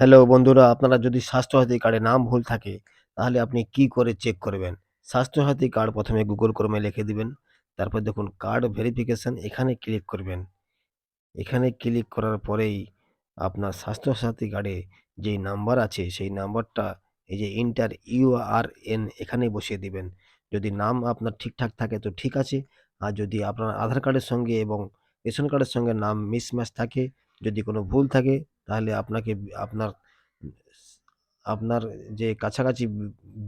Hello বন্ধুরা, আপনারা যদি স্বাস্থ্যসাথী কার্ডে নাম ভুল থাকে, তাহলে আপনি কি করে চেক করবেন? স্বাস্থ্যসাথী কার্ড প্রথমে গুগল ক্রোমে লিখে দিবেন, তারপর দেখুন কার্ড ভেরিফিকেশন এখানে ক্লিক করবেন। এখানে ক্লিক করার পরেই আপনার স্বাস্থ্যসাথী কার্ডে যেই নাম্বার আছে, সেই নাম্বারটা এই যে ইন্টার ইউআরএন এখানে বসিয়ে দিবেন। যদি নাম আপনার ঠিকঠাক থাকে তো ঠিক আছে, আর যদি আপনার আধার কার্ডের সঙ্গে এবং রেশন কার্ডের সঙ্গে নাম মিসম্যাচ থাকে, যদি কোনো ভুল থাকে তাহলে আপনাকে আপনার আপনার যে কাছাকাছি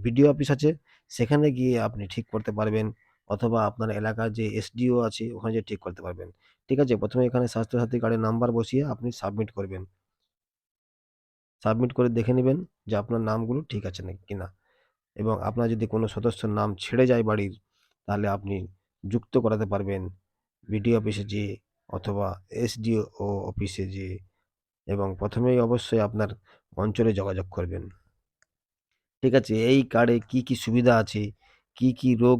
বিডিও অফিস আছে, সেখানে গিয়ে আপনি ঠিক করতে পারবেন অথবা আপনার এলাকার যে এসডিও আছে, ওখানে যেয়ে ঠিক করতে পারবেন। ঠিক আছে? প্রথমে এখানে স্বাস্থ্যসাথী কার্ডের নাম্বার বসিয়ে আপনি সাবমিট করবেন। সাবমিট করে দেখে নেবেন যে আপনার নামগুলো ঠিক আছে না কিনা। এবং আপনার যদি কোনো সদস্যর নাম ছেড়ে যায় বাড়ির, তাহলে আপনি যুক্ত করাতে পারবেন। বিডিও অফিসে যেয়ে অথবা এসডিও অফিসে যেয়ে এবং প্রথমেই অবশ্যই আপনার অঞ্চলে যোগাযোগ করবেন। ঠিক আছে, এই কার্ডে কি কি সুবিধা আছে? কি কি রোগ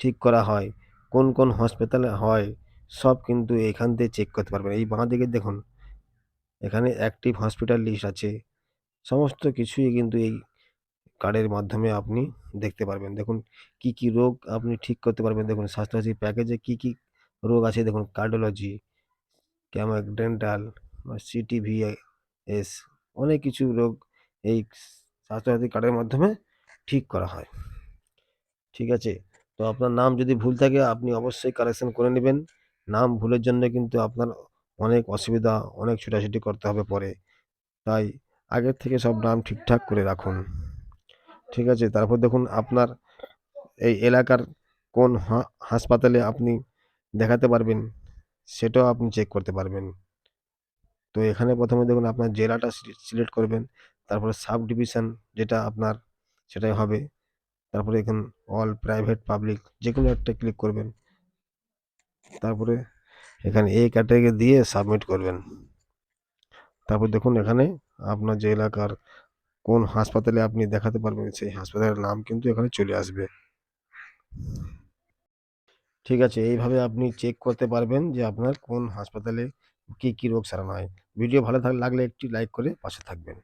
ঠিক করা হয়? কোন কোন হসপিটালে হয়? সব কিন্তু এখান থেকে চেক করতে পারবেন। এই বাঁ দিকে দেখুন, এখানে অ্যাক্টিভ হসপিটাল লিস্ট আছে। সমস্ত কিছুই কিন্তু এই কার্ডের মাধ্যমে আপনি দেখতে পারবেন। দেখুন, কি কি রোগ আপনি ঠিক করতে পারবেন। দেখুন, স্বাস্থ্যসাথী প্যাকেজে কি কি রোগ আছে? দেখুন কার্ডিওলজি ক্যামাক ডেন্টাল সিটিভিএস অনেক কিছু রোগ এই স্বাস্থ্যসাথী কার্ডের মাধ্যমে ঠিক করা হয়। ঠিক আছে? তো আপনার নাম যদি ভুল থাকে, আপনি অবশ্যই কারেকশন করে নেবেন। নাম ভুলের জন্য কিন্তু আপনার অনেক অসুবিধা, অনেক ছোটাছুটি করতে হবে পরে। তাই আগের থেকে সব নাম ঠিকঠাক করে রাখুন। ঠিক আছে? তারপর দেখুন আপনার এই এলাকার কোন হাসপাতালে আপনি দেখাতে পারবেন, সেটাও আপনি চেক করতে পারবেন। তো এখানে প্রথমে দেখুন আপনার জেলাটা সিলেক্ট করবেন। তারপরে সাব ডিভিশন যেটা আপনার, সেটাই হবে। তারপরে এখানে, অল প্রাইভেট, পাবলিক যে কোনো একটা ক্লিক করবেন। তারপরে এখানে এই ক্যাটাগরি দিয়ে সাবমিট করবেন। তারপর দেখুন এখানে আপনার যে এলাকার কোন হাসপাতালে আপনি দেখাতে পারবেন, সেই হাসপাতালের নাম কিন্তু এখানে চলে আসবে। ঠিক আছে, এইভাবে আপনি চেক করতে পারবেন যে আপনার কোন হাসপাতালে কী কী রোগ সারানো হয়। ভিডিও ভালো লাগলে একটি লাইক করে পাশে থাকবেন।